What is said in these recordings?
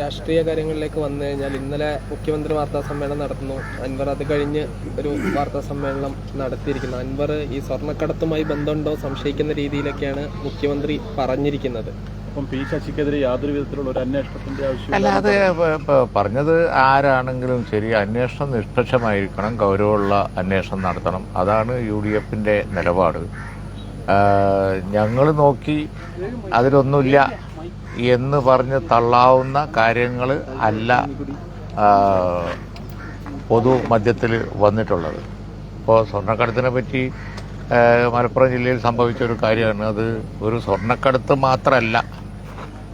രാഷ്ട്രീയ കാര്യങ്ങളിലേക്ക് വന്നു കഴിഞ്ഞാൽ ഇന്നലെ മുഖ്യമന്ത്രി വാർത്താ സമ്മേളനം നടത്തുന്നു. അൻവർ അത് കഴിഞ്ഞ് ഒരു വാർത്താ സമ്മേളനം നടത്തിയിരിക്കുന്നു. അൻവർ ഈ സ്വർണക്കടത്തുമായി ബന്ധമുണ്ടോ സംശയിക്കുന്ന രീതിയിലൊക്കെയാണ് മുഖ്യമന്ത്രി പറഞ്ഞിരിക്കുന്നത്. അപ്പം പി ശശിക്കെതിരെ യാതൊരു വിധത്തിലുള്ള ഒരു അന്വേഷണത്തിന്റെ ആവശ്യം അല്ലാതെ പറഞ്ഞത് ആരാണെങ്കിലും ശരി അന്വേഷണം നിഷ്പക്ഷമായിരിക്കണം ഗൗരവമുള്ള അന്വേഷണം നടത്തണം. അതാണ് യു ഡി എഫിന്റെ നിലപാട്. ഞങ്ങൾ നോക്കി അതിലൊന്നുമില്ല. എന്ന് പറഞ്ഞ് തള്ളാവുന്ന കാര്യങ്ങൾ അല്ല പൊതു മധ്യത്തിൽ വന്നിട്ടുള്ളത്. ഇപ്പോൾ സ്വർണക്കടത്തിനെ പറ്റി മലപ്പുറം ജില്ലയിൽ സംഭവിച്ച ഒരു കാര്യമാണ്. അത് ഒരു സ്വർണക്കടത്ത് മാത്രമല്ല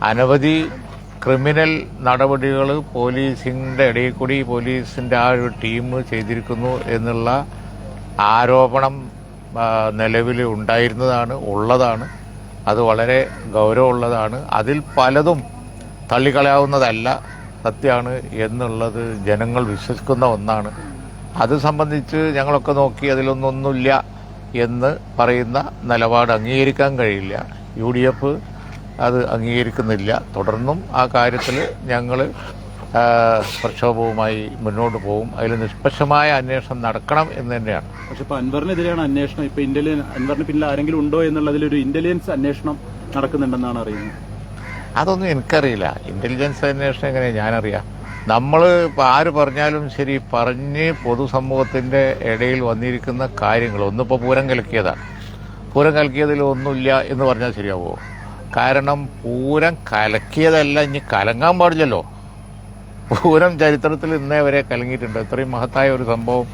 അനവധി ക്രിമിനൽ നടപടികൾ പോലീസിന്റെ ഇടയിൽ കൂടി പോലീസിന്റെ ആ ഒരു ടീം ചെയ്തിരിക്കുന്നു എന്നുള്ള ആരോപണം നിലവിൽ ഉണ്ടായിരുന്നതാണ് ഉള്ളതാണ്. അത് വളരെ ഗൗരവമുള്ളതാണ്. അതിൽ പലതും തള്ളിക്കളയാവുന്നതല്ല സത്യമാണ് എന്നുള്ളത് ജനങ്ങൾ വിശ്വസിക്കുന്ന ഒന്നാണ്. അത് സംബന്ധിച്ച് ഞങ്ങളൊക്കെ നോക്കി അതിലൊന്നൊന്നുമില്ല എന്ന് പറയുന്ന നിലപാട് അംഗീകരിക്കാൻ കഴിയില്ല. യു ഡി എഫ് അത് അംഗീകരിക്കുന്നില്ല. തുടർന്നും ആ കാര്യത്തിൽ ഞങ്ങൾ പ്രക്ഷോഭവുമായി മുന്നോട്ട് പോകും. അതിൽ നിഷ്പക്ഷമായ അന്വേഷണം നടക്കണം എന്ന് തന്നെയാണ്. പക്ഷെ ഇപ്പൊ അൻവറിനെതിരെയാണ് അന്വേഷണം. ഇപ്പൊ ഇന്റലിയൻ അൻവറിന് പിന്നിൽ ആരെങ്കിലും ഉണ്ടോ എന്നുള്ളതിൽ ഒരു ഇന്റലിജൻസ് അന്വേഷണം നടക്കുന്നുണ്ടെന്നാണ് അറിയുന്നത്. അതൊന്നും എനിക്കറിയില്ല. ഇന്റലിജൻസ് അന്വേഷണം എങ്ങനെയാണ് ഞാനറിയാം. നമ്മൾ ഇപ്പം ആര് പറഞ്ഞാലും ശരി പറഞ്ഞ് പൊതുസമൂഹത്തിന്റെ ഇടയിൽ വന്നിരിക്കുന്ന കാര്യങ്ങൾ. ഒന്നിപ്പോൾ പൂരം കലക്കിയതാണ്. പൂരം കലക്കിയതിൽ ഒന്നുമില്ല എന്ന് പറഞ്ഞാൽ ശരിയാവുമോ? കാരണം പൂരം കലക്കിയതല്ല ഇനി കലങ്ങാൻ പാടില്ലല്ലോ. പൂരം ചരിത്രത്തിൽ ഇന്നേ വരെ കലങ്ങിയിട്ടുണ്ട്. ഇത്രയും മഹത്തായ ഒരു സംഭവം.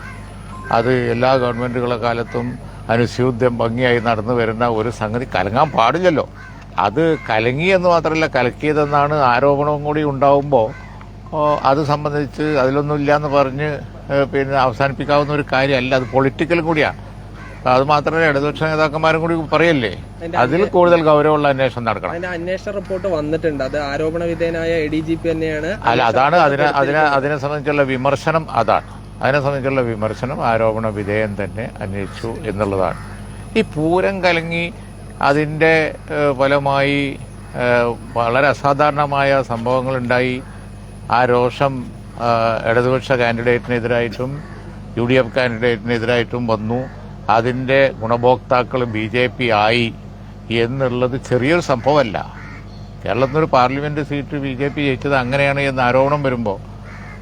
അത് എല്ലാ ഗവൺമെന്റുകളുടെ കാലത്തും അനുസ്യൂദ്യം ഭംഗിയായി നടന്നു വരുന്ന ഒരു സംഗതി കലങ്ങാൻ പാടില്ലല്ലോ. അത് കലങ്ങി എന്ന് മാത്രമല്ല കലക്കിയതെന്നാണ് ആരോപണവും കൂടി ഉണ്ടാവുമ്പോൾ അത് സംബന്ധിച്ച് അതിലൊന്നുമില്ല എന്ന് പറഞ്ഞ് പിന്നെ അവസാനിപ്പിക്കാവുന്ന ഒരു കാര്യമല്ല. അത് പൊളിറ്റിക്കലും കൂടിയാണ്. അത് മാത്രമല്ല ഇടതുപക്ഷ നേതാക്കന്മാരും കൂടി പറയല്ലേ? അതിൽ കൂടുതൽ ഗൗരവമുള്ള അന്വേഷണം നടക്കണം. അതിന്റെ അന്വേഷണ റിപ്പോർട്ട് വന്നിട്ടുണ്ട്. അത് ആരോപണ വിധേയനായ എ ഡി ജി പി തന്നെയാണ് അല്ല അതാണ് അതിനെ അതിനെ അതിനെ സംബന്ധിച്ചുള്ള വിമർശനം അതാണ്. അതിനെ സംബന്ധിച്ചുള്ള വിമർശനം ആരോപണ വിധേയം തന്നെ അന്വേഷിച്ചു എന്നുള്ളതാണ്. ഈ പൂരം കലങ്ങി അതിന്റെ ഫലമായി വളരെ അസാധാരണമായ സംഭവങ്ങളുണ്ടായി. ആ രോഷം ഇടതുപക്ഷ കാൻഡിഡേറ്റിനെതിരായിട്ടും യു ഡി എഫ് കാൻഡിഡേറ്റിനെതിരായിട്ടും വന്നു. അതിന്റെ ഗുണഭോക്താക്കൾ ബി ജെ പി ആയി എന്നുള്ളത് ചെറിയൊരു സംഭവമല്ല. കേരളത്തിനൊരു parliament seat B J P ജയിച്ചത് അങ്ങനെയാണ് എന്ന് ആരോപണം വരുമ്പോൾ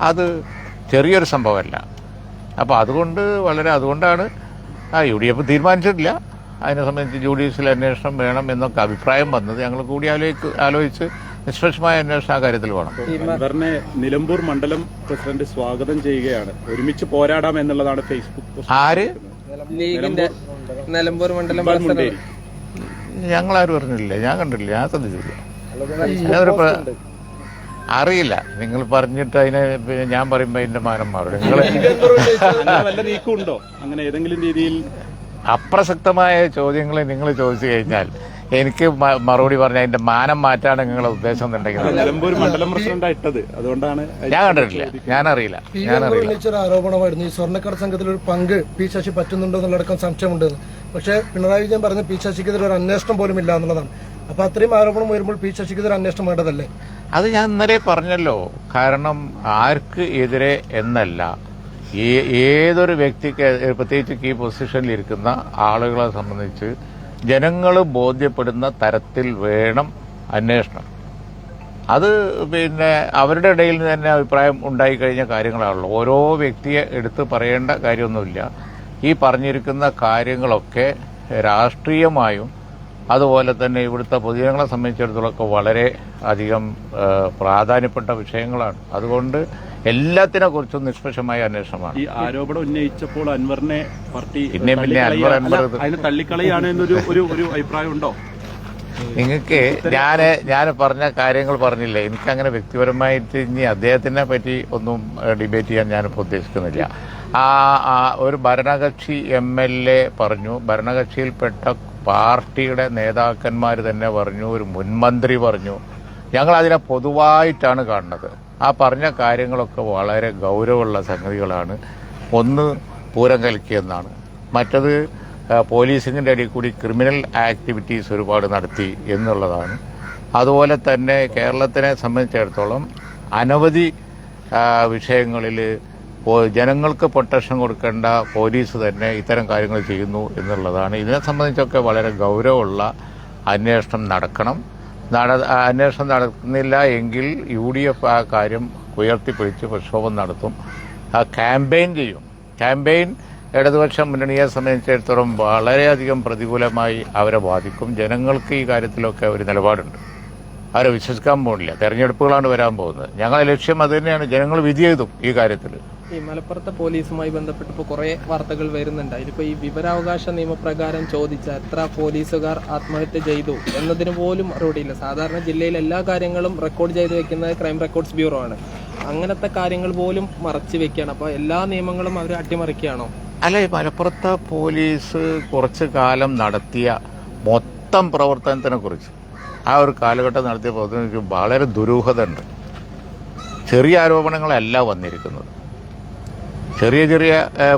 അത് ചെറിയൊരു സംഭവമല്ല. അപ്പോൾ അതുകൊണ്ട് വളരെ അതുകൊണ്ടാണ് ആ യു ഡി എഫ് തീരുമാനിച്ചിട്ടില്ല. അതിനെ സംബന്ധിച്ച് ജുഡീഷ്യൽ അന്വേഷണം വേണം എന്നൊക്കെ അഭിപ്രായം വന്നത്. ഞങ്ങൾ കൂടി ആലോചിച്ച് ആലോചിച്ച് നിഷ്പക്ഷമായ അന്വേഷണം ആ കാര്യത്തിൽ വേണം. അൻവറിനെ നിലമ്പൂർ മണ്ഡലം പ്രസിഡന്റ് സ്വാഗതം ചെയ്യുകയാണ്. ഒരുമിച്ച് പോരാടാം എന്നുള്ളതാണ് ഫേസ്ബുക്ക് ആര്? ലീഗിന്റെ നിലമ്പൂർ മണ്ഡലം ഞങ്ങളാരും അറിഞ്ഞില്ല. ഞാൻ കണ്ടില്ല. ഞാൻ ശ്രദ്ധിച്ചില്ല. ഞാനൊരു അറിയില്ല. നിങ്ങൾ പറഞ്ഞിട്ട് അതിനെ പിന്നെ ഞാൻ പറയുമ്പോൾ അതിന്റെ മാനം മാറും. നിങ്ങൾ അങ്ങനെ വല്ല നീക്കമുണ്ടോ? അങ്ങനെ ഏതെങ്കിലും രീതിയിൽ അപ്രസക്തമായ ചോദ്യങ്ങൾ നിങ്ങൾ ചോദിച്ചു കഴിഞ്ഞാൽ എനിക്ക് മറുപടി പറഞ്ഞ അതിന്റെ മാനം മാറ്റാണ് നിങ്ങളുടെ ഉദ്ദേശം എന്നുണ്ടെങ്കിൽ. മണ്ഡലം പ്രസിഡന്റ് ഇട്ടത്. അതുകൊണ്ടാണ് ഞാൻ കണ്ടിട്ടില്ല. ഞാനറിയില്ല. ആരോപണമായിരുന്നു. ഈ സ്വർണക്കട സംഘത്തിൽ ഒരു പങ്ക് പി. ശശി പറ്റുന്നുണ്ടോ എന്നുള്ളടക്കം സംശയമുണ്ടെന്ന്. പക്ഷേ പിണറായി വിജയൻ പറഞ്ഞ പി. ശശിക്കെതിരെ ഒരു അന്വേഷണം പോലും ഇല്ല എന്നുള്ളതാണ്. അപ്പൊ അത്രയും ആരോപണം വരുമ്പോൾ പി. ശശിക്കെതിരെ അന്വേഷണം വേണ്ടതല്ലേ? അത് ഞാൻ ഇന്നലെ പറഞ്ഞല്ലോ. കാരണം ആർക്ക് എതിരെ എന്നല്ല. ഏതൊരു വ്യക്തിക്ക് പ്രത്യേകിച്ച് ഈ പൊസിഷനിൽ ഇരിക്കുന്ന ആളുകളെ സംബന്ധിച്ച് ജനങ്ങൾ ബോധ്യപ്പെടുന്ന തരത്തിൽ വേണം അന്വേഷണം. അത് പിന്നെ അവരുടെ ഇടയിൽ തന്നെ അഭിപ്രായം ഉണ്ടായി കഴിഞ്ഞ കാര്യങ്ങളാണല്ലോ. ഓരോ വ്യക്തിയെ എടുത്ത് പറയേണ്ട കാര്യമൊന്നുമില്ല. ഈ പറഞ്ഞിരിക്കുന്ന കാര്യങ്ങളൊക്കെ രാഷ്ട്രീയമായും അതുപോലെ തന്നെ ഇവിടുത്തെ പൊതുജനങ്ങളെ സംബന്ധിച്ചിടത്തോളമൊക്കെ വളരെ അധികം പ്രാധാന്യപ്പെട്ട വിഷയങ്ങളാണ്. അതുകൊണ്ട് എല്ലാത്തിനെ കുറിച്ചും നിഷ്പക്ഷമായ അന്വേഷണമാണ്. ഈ ആരോപണം ഉന്നയിച്ചപ്പോൾ അൻവറിനെ പാർട്ടി പിന്നെ പിന്നെ അൻവർ അൻവർ അതിനെ തള്ളിക്കളയാണ് എന്നൊരു ഒരു ഒരു അഭിപ്രായം ഉണ്ടോ നിങ്ങൾക്ക് ഞാൻ ഞാൻ പറഞ്ഞ കാര്യങ്ങൾ പറഞ്ഞില്ലേ? എനിക്കങ്ങനെ വ്യക്തിപരമായിട്ട് ഇനി അദ്ദേഹത്തിനെ പറ്റി ഒന്നും ഡിബേറ്റ് ചെയ്യാൻ ഞാനിപ്പോൾ ഉദ്ദേശിക്കുന്നില്ല. ആ ഒരു ഭരണകക്ഷി എം എൽ എ പറഞ്ഞു. ഭരണകക്ഷിയിൽപ്പെട്ട പാർട്ടിയുടെ നേതാക്കന്മാർ തന്നെ പറഞ്ഞു ഒരു മുൻമന്ത്രി പറഞ്ഞു. ഞങ്ങൾ അതിനെ പൊതുവായിട്ടാണ് കാണുന്നത്. ആ പറഞ്ഞ കാര്യങ്ങളൊക്കെ വളരെ ഗൗരവമുള്ള സംഗതികളാണ്. ഒന്ന് പൂരം കലക്കിയെന്നാണ്. മറ്റത് പോലീസിങ്ങിന്റെ ഇടയിൽ കൂടി ക്രിമിനൽ ആക്ടിവിറ്റീസ് ഒരുപാട് നടത്തി എന്നുള്ളതാണ്. അതുപോലെ തന്നെ കേരളത്തിനെ സംബന്ധിച്ചിടത്തോളം അനവധി വിഷയങ്ങളിൽ ജനങ്ങൾക്ക് പ്രൊട്ടക്ഷൻ കൊടുക്കേണ്ട പോലീസ് തന്നെ ഇത്തരം കാര്യങ്ങൾ ചെയ്യുന്നു എന്നുള്ളതാണ്. ഇതിനെ സംബന്ധിച്ചൊക്കെ വളരെ ഗൗരവമുള്ള അന്വേഷണം നടക്കണം. നട അന്വേഷണം നടക്കുന്നില്ല എങ്കിൽ യു ഡി എഫ് ആ കാര്യം ഉയർത്തിപ്പിടിച്ച് പ്രക്ഷോഭം നടത്തും. ആ ക്യാമ്പയിൻ ചെയ്യും. ക്യാമ്പയിൻ ഇടതുപക്ഷ മുന്നണിയെ സംബന്ധിച്ചിടത്തോളം വളരെയധികം പ്രതികൂലമായി അവരെ ബാധിക്കും. ജനങ്ങൾക്ക് ഈ കാര്യത്തിലൊക്കെ ഒരു നിലപാടുണ്ട്. അവരെ വിശ്വസിക്കാൻ പോകുന്നില്ല. തെരഞ്ഞെടുപ്പുകളാണ് വരാൻ പോകുന്നത്. ഞങ്ങളെ ലക്ഷ്യം അത് തന്നെയാണ്. ജനങ്ങൾ വിധി എഴുതും ഈ കാര്യത്തിൽ. ഈ മലപ്പുറത്തെ പോലീസുമായി ബന്ധപ്പെട്ട് ഇപ്പോൾ കുറേ വാർത്തകൾ വരുന്നുണ്ട്. അതിലിപ്പോൾ ഈ വിവരാവകാശ നിയമപ്രകാരം ചോദിച്ച എത്ര പോലീസുകാർ ആത്മഹത്യ ചെയ്തു എന്നതിന് പോലും മറുപടിയില്ല. സാധാരണ ജില്ലയിൽ എല്ലാ കാര്യങ്ങളും റെക്കോർഡ് ചെയ്ത് വെക്കുന്നത് ക്രൈം റെക്കോർഡ്സ് ബ്യൂറോ ആണ്. അങ്ങനത്തെ കാര്യങ്ങൾ പോലും മറച്ചു വെക്കുകയാണ്. അപ്പോൾ എല്ലാ നിയമങ്ങളും അവർ അട്ടിമറിക്കുകയാണോ? അല്ല ഈ മലപ്പുറത്തെ പോലീസ് കുറച്ച് കാലം നടത്തിയ മൊത്തം പ്രവർത്തനത്തിനെ കുറിച്ച്. ആ ഒരു കാലഘട്ടം നടത്തിയ പ്രവർത്തനത്തിന് വളരെ ദുരൂഹത ഉണ്ട് ചെറിയ ആരോപണങ്ങളല്ല വന്നിരിക്കുന്നത്. ചെറിയ ചെറിയ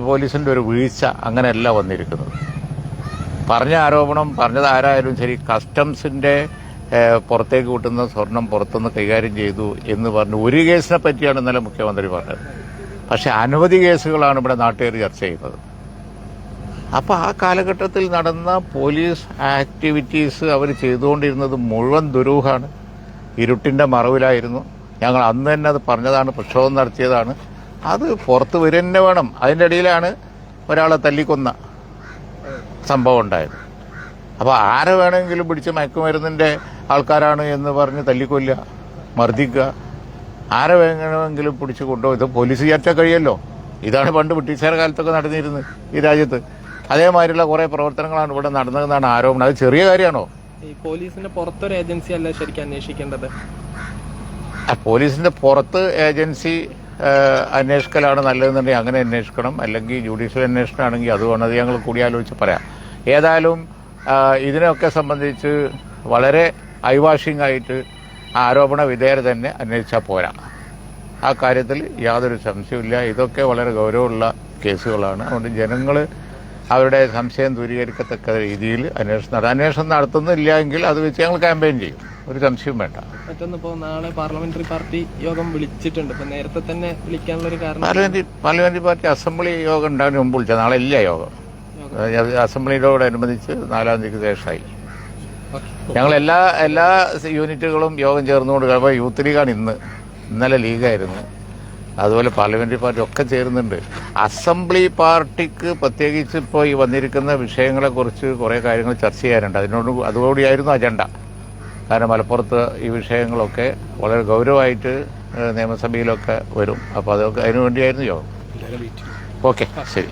പോലീസിന്റെ ഒരു വീഴ്ച അങ്ങനെയല്ല വന്നിരിക്കുന്നത്. പറഞ്ഞ ആരോപണം പറഞ്ഞത് ആരായാലും ശരി കസ്റ്റംസിന്റെ പുറത്തേക്ക് കൂട്ടുന്ന സ്വർണം പുറത്തുനിന്ന് കൈകാര്യം ചെയ്തു എന്ന് പറഞ്ഞു ഒരു കേസിനെ പറ്റിയാണ് ഇന്നലെ മുഖ്യമന്ത്രി പറഞ്ഞത്. പക്ഷേ അനവധി കേസുകളാണ് ഇവിടെ നാട്ടുകാർ ചർച്ച ചെയ്യുന്നത്. അപ്പോൾ ആ കാലഘട്ടത്തിൽ നടന്ന പോലീസ് ആക്ടിവിറ്റീസ് അവർ ചെയ്തുകൊണ്ടിരുന്നത് മുഴുവൻ ദുരൂഹമാണ്. ഇരുട്ടിന്റെ മറവിലായിരുന്നു. ഞങ്ങൾ അന്ന് തന്നെ അത് പറഞ്ഞതാണ് പ്രക്ഷോഭം നടത്തിയതാണ്. അത് പുറത്ത് വരുന്നെ തന്നെ വേണം. അതിന്റെ ഇടയിലാണ് ഒരാളെ തല്ലിക്കൊന്ന സംഭവം ഉണ്ടായത്. അപ്പോൾ ആരെ വേണമെങ്കിലും പിടിച്ച് മയക്കുമരുന്നിന്റെ ആൾക്കാരാണ് എന്ന് പറഞ്ഞ് തല്ലിക്കൊല്ലുക മർദ്ദിക്കുക. ആരെ വേണമെങ്കിലും പിടിച്ച് കൊണ്ടുപോയി ഇത് പോലീസ് വിചാരിച്ചാൽ കഴിയല്ലോ. ഇതാണ് പണ്ട് ബ്രിട്ടീഷുകാരുടെ കാലത്തൊക്കെ നടന്നിരുന്നത് ഈ രാജ്യത്ത്. അതേമാതിരിയുള്ള കുറേ പ്രവർത്തനങ്ങളാണ് ഇവിടെ നടന്നതെന്നാണ് ആരോപണം. അത് ചെറിയ കാര്യമാണോ? ഈ പോലീസിന്റെ പുറത്തൊരു ഏജൻസി അല്ല ശരിക്കും അന്വേഷിക്കേണ്ടത്? പോലീസിന്റെ പുറത്ത് ഏജൻസി അന്വേഷിക്കലാണ് നല്ലതെന്നുണ്ടെങ്കിൽ അങ്ങനെ അന്വേഷിക്കണം. അല്ലെങ്കിൽ ജുഡീഷ്യൽ അന്വേഷണം ആണെങ്കിൽ അത് വേണം. അത് ഞങ്ങൾ കൂടിയാലോചിച്ച് പറയാം. ഏതായാലും ഇതിനൊക്കെ സംബന്ധിച്ച് വളരെ ഐവാഷിംഗ് ആയിട്ട് ആരോപണ വിധേയർ തന്നെ അന്വേഷിച്ചാൽ പോരാ. ആ കാര്യത്തിൽ യാതൊരു സംശയമില്ല ഇതൊക്കെ വളരെ ഗൗരവമുള്ള കേസുകളാണ്. അതുകൊണ്ട് ജനങ്ങൾ അവരുടെ സംശയം ദൂരീകരിക്കത്തക്ക രീതിയിൽ അന്വേഷണം നടത്തും. അന്വേഷണം നടത്തുന്നില്ല എങ്കിൽ അത് വെച്ച് ഞങ്ങൾ ക്യാമ്പയിൻ ചെയ്യും. ഒരു സംശയവും വേണ്ട. മറ്റൊന്ന് ഇപ്പോൾ നാളെ പാർലമെന്ററി പാർട്ടി യോഗം വിളിച്ചിട്ടുണ്ട്. ഇപ്പൊ നേരത്തെ തന്നെ വിളിക്കാനുള്ള ഒരു കാരണം പാർലമെന്ററി പാർലമെന്ററി പാർട്ടി അസംബ്ലി യോഗം ഉണ്ടാകുന്ന മുമ്പ് വിളിച്ച നാളെ ഇല്ല യോഗം. അസംബ്ലിയോടനുബന്ധിച്ച് നാലാം തീയതിക്ക് ശേഷമായി. ഞങ്ങൾ എല്ലാ എല്ലാ യൂണിറ്റുകളും യോഗം ചേർന്നുകൊണ്ട് അപ്പോൾ യൂത്ത് ലീഗാണ് ഇന്ന്. ഇന്നലെ ലീഗായിരുന്നു. അതുപോലെ പാർലമെന്ററി പാർട്ടി ഒക്കെ ചേരുന്നുണ്ട്. അസംബ്ലി പാർട്ടിക്ക് പ്രത്യേകിച്ച് ഇപ്പോൾ ഈ വന്നിരിക്കുന്ന വിഷയങ്ങളെക്കുറിച്ച് കുറേ കാര്യങ്ങൾ ചർച്ച ചെയ്യാനുണ്ട്. അതിനോട് അതുകൂടിയായിരുന്നു അജണ്ട. കാരണം മലപ്പുറത്ത് ഈ വിഷയങ്ങളൊക്കെ വളരെ ഗൗരവമായിട്ട് നിയമസഭയിലൊക്കെ വരും. അപ്പോൾ അതൊക്കെ അതിനു വേണ്ടിയായിരുന്നു യോഗം ഓക്കെ ശരി.